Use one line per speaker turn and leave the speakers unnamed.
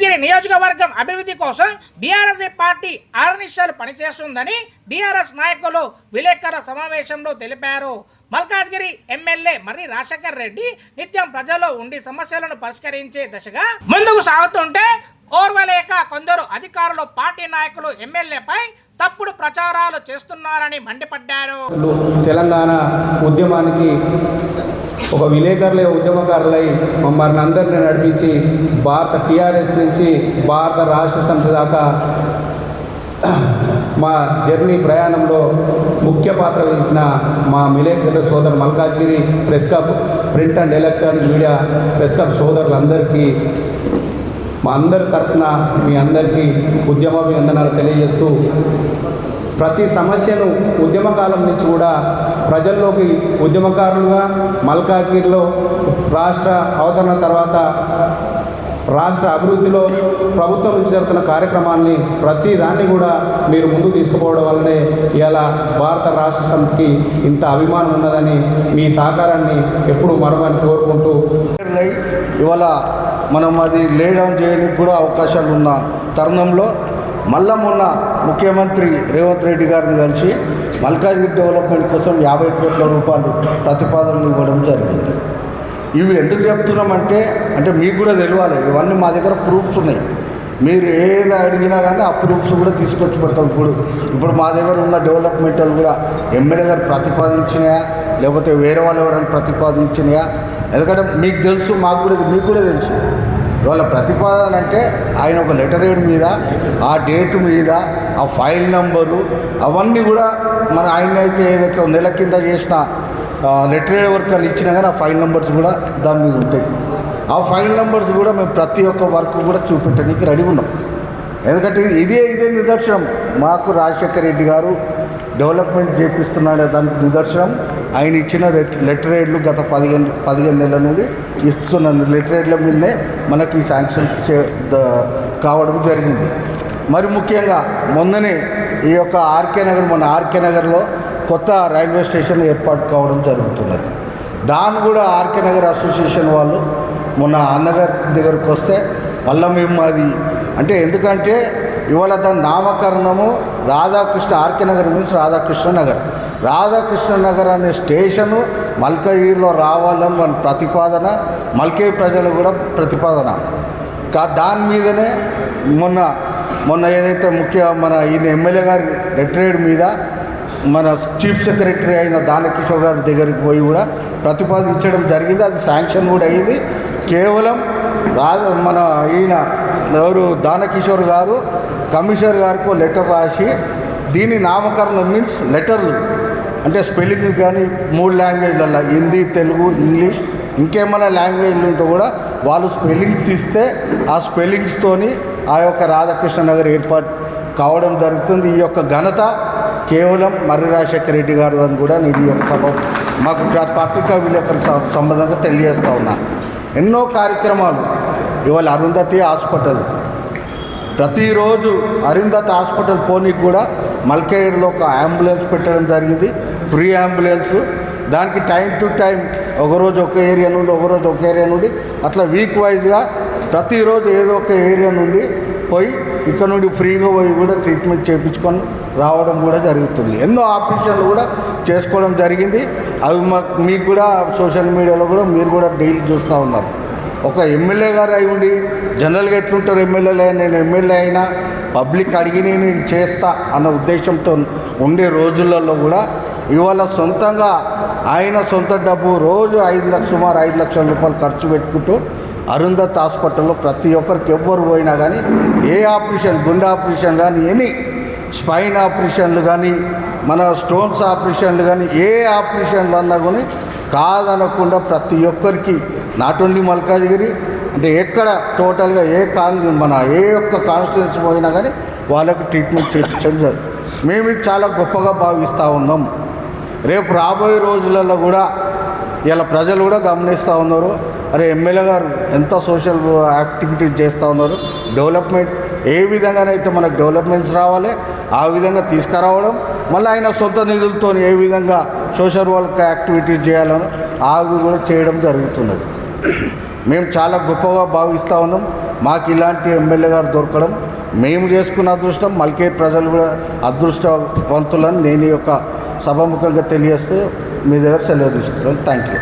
మల్కాజ్గిరి నియోజకవర్గం అభివృద్ధి కోసం బీఆర్ఎస్ పార్టీ ఆర్నిషాలు పనిచేస్తుందని బీఆర్ఎస్ నాయకులు విలేకరుల సమావేశంలో తెలిపారు. మల్కాజ్గిరి ఎమ్మెల్యే మర్రి రాజశేఖర్ రెడ్డి నిత్యం ప్రజల్లో ఉండి సమస్యలను పరిష్కరించే దశగా ముందుకు సాగుతుంటే ఓర్వలేక కొందరు అధికారులు పార్టీ నాయకులు ఎమ్మెల్యేపై తప్పుడు ప్రచారాలు చేస్తున్నారని మండిపడ్డారు.
తెలంగాణ ఉద్యమానికి ఒక విలేకరులే ఉద్యమకారులై మమ్మల్ని అందరినీ నడిపించి భారత టీఆర్ఎస్ నుంచి భారత రాష్ట్ర సమితి దాకా మా జర్నీ ప్రయాణంలో ముఖ్య పాత్ర వహించిన మా విలేకరుల సోదరు Malkajgiri press club print and electronic media press club సోదరులందరికీ మా అందరి తరఫున మీ అందరికీ ఉద్యమాభివందనాలు తెలియజేస్తూ ప్రతి సమస్యను ఉద్యమకాలం నుంచి కూడా ప్రజల్లోకి ఉద్యమకారులుగా మల్కాజ్గిరిలో రాష్ట్ర అవతరణ తర్వాత రాష్ట్ర అభివృద్ధిలో ప్రభుత్వం నుంచి జరుగుతున్న కార్యక్రమాల్ని ప్రతి దాన్ని కూడా మీరు ముందుకు తీసుకుపోవడం వల్లనే ఇవాళ భారత రాష్ట్ర సమితికి ఇంత అభిమానం ఉన్నదని మీ సహకారాన్ని ఎప్పుడు మరొకని కోరుకుంటూ
ఇవాళ మనం అది లేడౌన్ చేయడానికి కూడా అవకాశాలు ఉన్న తరుణంలో మళ్ళా మొన్న ముఖ్యమంత్రి రేవంత్ రెడ్డి గారిని కలిసి మల్కాజ్గిరి డెవలప్మెంట్ కోసం యాభై కోట్ల రూపాయలు ప్రతిపాదనలు ఇవ్వడం జరిగింది. ఇవి ఎందుకు చెప్తున్నామంటే అంటే మీకు కూడా తెలియాలి ఇవన్నీ మా దగ్గర ప్రూఫ్స్ ఉన్నాయి. మీరు ఏది అడిగినా కానీ ఆ ప్రూఫ్స్ కూడా తీసుకొచ్చి పెడతాం. ఇప్పుడు ఇప్పుడు మా దగ్గర ఉన్న డెవలప్మెంట్లు కూడా ఎమ్మెల్యే గారు ప్రతిపాదించినాయా? లేకపోతే వేరే వాళ్ళు ఎవరైనా ప్రతిపాదించినాయా? ఎందుకంటే మీకు తెలుసు మాకు కూడా మీకు కూడా తెలుసు. వాళ్ళ ప్రతిపాదన అంటే ఆయన ఒక లెటర్ హెడ్ మీద ఆ డేట్ మీద ఆ ఫైల్ నంబరు అవన్నీ కూడా మన ఆయన అయితే ఏదైతే నెల కింద చేసిన లెటర్ హెడ్ వర్క్ అని ఇచ్చినా కానీ ఆ ఫైల్ నెంబర్స్ కూడా దాని మీద ఉంటాయి. ఆ ఫైల్ నెంబర్స్ కూడా మేము ప్రతి ఒక్క వర్క్ కూడా చూపెట్టడానికి రెడీ ఉన్నాం. ఎందుకంటే ఇదే ఇదే నిదర్శనం. మాకు రాజశేఖర రెడ్డి గారు డెవలప్మెంట్ చేపిస్తున్నాడు దానికి నిదర్శనం. ఆయన ఇచ్చిన లెటర్ గత పదిహేను పదిహేను నెలల నుండి ఇస్తున్న లెటర్ హెడ్ల మీదనే మనకి శాంక్షన్ చే కావడం జరిగింది. మరి ముఖ్యంగా మొన్ననే ఈ యొక్క ఆర్కే నగర్ మన ఆర్కే నగర్లో కొత్త రైల్వే స్టేషన్ ఏర్పాటు కావడం జరుగుతున్నది. దాన్ని కూడా ఆర్కే నగర్ అసోసియేషన్ వాళ్ళు మొన్న అన్నగారి దగ్గరకు వస్తే మళ్ళీ మేము అది అంటే ఎందుకంటే ఇవాళ దాని నామకరణము రాధాకృష్ణ ఆర్కే నగర్ మీన్స్ రాధాకృష్ణ నగర్. రాధాకృష్ణ నగర్ అనే స్టేషను మల్కగిరిలో రావాలని మన ప్రతిపాదన మల్కే ప్రజలు కూడా ప్రతిపాదన. కా దాని మీదనే మొన్న మొన్న ఏదైతే ముఖ్య మన ఈయన ఎమ్మెల్యే గారి రిటైర్డ్ మీద మన చీఫ్ సెక్రటరీ అయిన దానకిషోర్ గారి దగ్గరికి పోయి కూడా ప్రతిపాదించడం జరిగింది. అది శాంక్షన్ కూడా అయ్యింది కేవలం రాజ మన ఈయన ఎవరు? దానకిషోర్ గారు కమిషనర్ గారికి లెటర్ రాసి దీని నామకరణం మీన్స్ లెటర్లు అంటే స్పెల్లింగ్ కానీ మూడు లాంగ్వేజ్లలో హిందీ తెలుగు ఇంగ్లీష్ ఇంకేమైనా లాంగ్వేజ్లు ఉంటే కూడా వాళ్ళు స్పెల్లింగ్స్ ఇస్తే ఆ స్పెల్లింగ్స్తోని ఆ యొక్క రాధాకృష్ణ నగర్ ఏర్పాటు కావడం జరుగుతుంది. ఈ యొక్క ఘనత కేవలం మర్రి రాజశేఖర రెడ్డి గారు అని కూడా నేను ఈ యొక్క సభ మాకు ప్ర- పత్రికా విలేకరుల సంబంధంగా తెలియజేస్తూ ఉన్నా. ఎన్నో కార్యక్రమాలు ఇవాళ అరుంధతి హాస్పిటల్. ప్రతిరోజు అరుంధతి హాస్పిటల్ పోనీకి కూడా మల్కేడ్లో ఒక అంబులెన్స్ పెట్టడం జరిగింది. Free ambulance. దానికి టైం టు టైం ఒకరోజు ఒక ఏరియా నుండి ఒకరోజు ఒక ఏరియా నుండి అట్లా వీక్ వైజ్గా ప్రతిరోజు ఏదో ఒక ఏరియా నుండి పోయి ఇక్కడ నుండి ఫ్రీగా పోయి కూడా ట్రీట్మెంట్ చేయించుకొని రావడం కూడా జరుగుతుంది. ఎన్నో ఆపరేషన్లు కూడా చేసుకోవడం జరిగింది. అవి మాకు మీకు కూడా సోషల్ మీడియాలో కూడా మీరు కూడా డైలీ చూస్తూ ఉన్నారు. ఒక ఎమ్మెల్యే గారు అయి ఉండి జనరల్గా ఎట్లుంటారు ఎమ్మెల్యేలు? నేను ఎమ్మెల్యే అయినా పబ్లిక్ అడిగి నేను చేస్తా అన్న ఉద్దేశంతో ఉండే రోజులలో కూడా ఇవాళ సొంతంగా ఆయన సొంత డబ్బు రోజు ఐదు లక్ష సుమారు ఐదు లక్షల రూపాయలు ఖర్చు పెట్టుకుంటూ అరుంధత్ హాస్పిటల్లో ప్రతి ఒక్కరికి ఎవ్వరు పోయినా కానీ ఏ ఆపరేషన్ గుండె ఆపరేషన్ కానీ ఎనీ స్పైన్ ఆపరేషన్లు కానీ మన స్టోన్స్ ఆపరేషన్లు కానీ ఏ ఆపరేషన్లు అన్నా కానీ కాదనకుండా ప్రతి ఒక్కరికి నాట్ ఓన్లీ మల్కాజ్గిరి అంటే ఎక్కడ టోటల్గా ఏ కాల్ మన ఏ ఒక్క కాన్స్టిట్యున్సీ పోయినా కానీ వాళ్ళకు ట్రీట్మెంట్ చేయించడం జరుగుతుంది మేము ఇది చాలా గొప్పగా భావిస్తూ ఉన్నాం. రేపు రాబోయే రోజులలో కూడా ఇలా ప్రజలు కూడా గమనిస్తూ ఉన్నారు. అరే ఎమ్మెల్యే గారు ఎంత సోషల్ యాక్టివిటీస్ చేస్తూ ఉన్నారు. డెవలప్మెంట్ ఏ విధంగానైతే మనకు డెవలప్మెంట్స్ రావాలి ఆ విధంగా తీసుకురావడం మళ్ళీ ఆయన సొంత నిధులతో ఏ విధంగా సోషల్ వర్క్ యాక్టివిటీస్ చేయాలని ఆవి కూడా చేయడం జరుగుతున్నది. మేము చాలా గొప్పగా భావిస్తూ ఉన్నాం. మాకు ఇలాంటి ఎమ్మెల్యే గారు దొరకడం. మేము చేసుకున్న అదృష్టం మల్కే ప్రజలు కూడా అదృష్టవంతులని నేను ఈ యొక్క సభాముఖంగా తెలియజేస్తూ మీ దగ్గర సెలవు తీసుకుంటాను థ్యాంక్ యూ